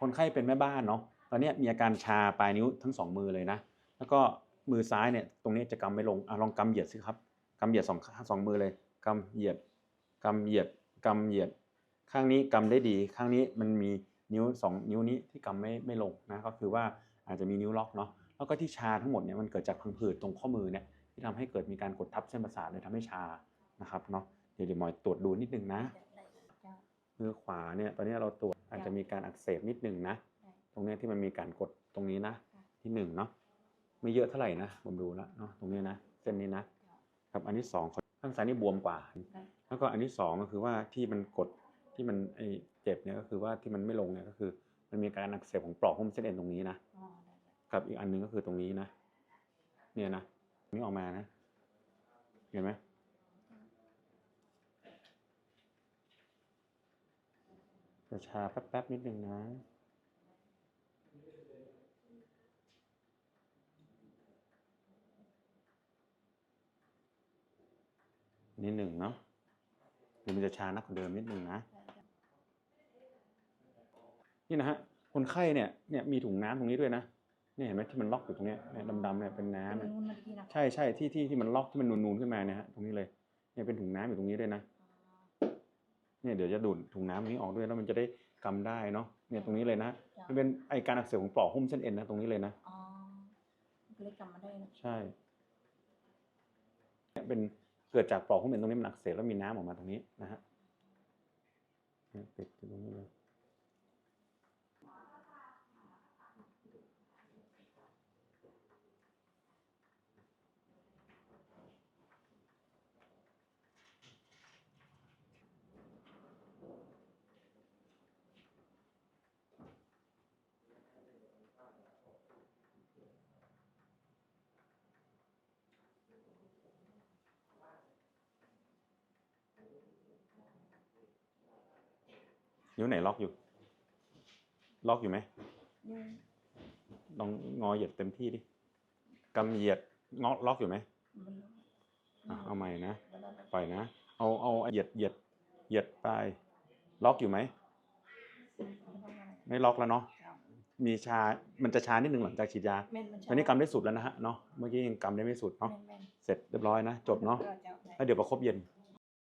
คนไข้เป็นแม่บ้านเนาะตอนเนี้ยมีอาการชาปลายนิ้วทั้งสองมือเลยนะ แล้วก็มือซ้ายเนี่ยตรงนี้จะกำไม่ลงอะลองกำเหยียดสิครับกำเหยียดสองข้างสองมือเลยกำเหยียดกำเหยียดกำเหยียด ข้างนี้กำได้ดี ข้างนี้มันมีนิ้วสองนิ้วนี้ที่กำไม่ไม่ลงนะก็คือว่าอาจจะมีนิ้วล็อกเนาะแล้วก็ที่ชาทั้งหมดเนี่ยมันเกิดจากพังผืดตรงข้อมือเนี่ยที่ทำให้เกิดมีการกดทับเส้นประสาทเลยทำให้ชานะครับเนาะเดี๋ยวเดี๋ยวหมอตรวจดูนิดนึงนะเจ้ามือขวาเนี่ยตอนนี้เราตรวจ อาจจะมีการอักเสบนิดหนึ่งนะได้ตรงเนี้ยที่มันมีการกดตรงนี้นะค่ะที่หนึ่งเนาะไม่เยอะเท่าไหร่นะผมดูแล้วเนาะตรงนี้นะ เส้นนี้นะครับอันที่สองข้างซ้ายนี่บวมกว่าได้แล้วก็อันที่สองก็คือว่าที่มันกดที่มันไอเจ็บเนี่ยก็คือว่าที่มันไม่ลงเนี่ยก็คือ มันมีการอักเสบของปลอกหุ้มเส้นเอ็นตรงนี้นะอ๋อได้ได้กับอีกอันหนึงก็คือตรงนี้นะ เนี่ยนะนี่ออกมานะ เห็นไหม จะชาแป๊บๆนิดนึงนะนิดหนึ่งเนาะเดี๋ยวมันจะชานักกว่าเดิมนิดนึงนะได้ได้นี่นะฮะ คนไข้เนี่ย เนี่ยมีถุงน้ำตรงนี้ด้วยนะเนี่ยเห็นไหมที่มันล็อกอยู่ตรงเนี้ยเนี่ยดำๆเนี่ยเป็นน้ำเป็เนี่ยนนู้นมาที่นะใช่ใช่ที่ที่ที่มันล็อกที่มันนูนๆขึ้นมาเนี่ยฮะตรงนี้เลย เนี่ยเป็นถุงน้ำอยู่ตรงนี้ด้วยนะ เนี่ยเดี๋ยวจะดูดถุงน้ำตรงนี้ออกด้วยแล้วมันจะได้กำได้เนาะเนี่ยตรงนี้เลยนะจ้ะมันเป็นไอการอักเสบของปลอกหุ้มเส้นเอ็นนะตรงนี้เลยนะอ๋อมันก็เลยกลับมาได้นะใช่เนี่ยเป็นเกิดจากปลอกหุ้มเอ็นตรงนี้มันอักเสบแล้วมีน้ำออกมาตรงนี้นะฮะเนี่ยติดอยู่ตรงนี้เลย นิ้วไหนล็อกอยู่ ล็อกอยู่ไหมนี่ลองงอเหยียดเต็มที่ดิกำเหยียดงอล็อกอยู่ไหมมันอะเอาใหม่นะแล้วเราก็ปล่อยนะเอาเอาเหยียดเหยียดเหยียดไป ล็อกอยู่ไหมไม่ต้องอะไรไม่ล็อกแล้วเนาะเจ้ามีชา มันจะชานิดนึงหลังจากฉีดยาแม่นมันตอนนี้กำได้สุดแล้วนะฮะเนาะเมื่อกี้ยังกำได้ไม่สุดเนาะแม่นเสร็จเรียบร้อยนะจบเนาะเจ้าเจ้าได้แล้วเดี๋ยวประคบเย็นไ